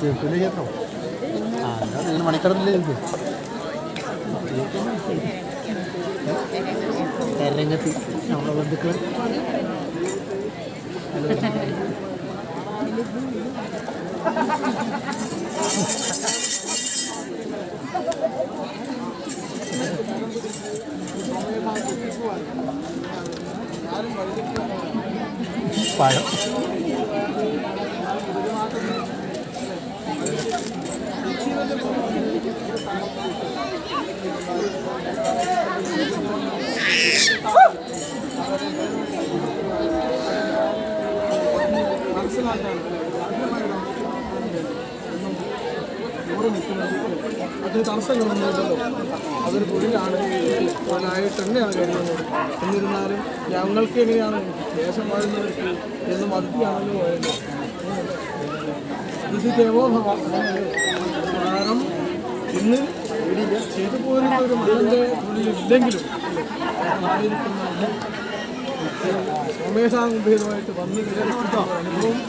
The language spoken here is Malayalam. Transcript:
കേൾക്കില്ല കേട്ടോ ആ എന്താ നിങ്ങൾ മണിക്കടലിൽ കേൾക്കും രംഗത്ത് നമ്മളെ ബന്ധുക്കൾ പഴം. അത് തടസ്സങ്ങളൊന്നുമില്ലല്ലോ അതൊരു തൊഴിലാണ് തൊഴിലായിട്ട് തന്നെയാണ് കരുതുന്നത് എന്നിരുന്നാലും ഞങ്ങൾക്ക് എങ്ങനെയാണ് ദേശം വാഴുന്നവർക്ക് എന്ന് മതിയാണല്ലോ പറയുന്നത്. ഇത് ദേവോഭവ. കാരണം ഇന്ന് ചെയ്തു പോരുന്ന ഒരു മകന്റെ തൊഴിലില്ലെങ്കിലും ആയിരിക്കുന്ന സോമേശാംഗഭേദമായിട്ട് വന്നു അനുഭവം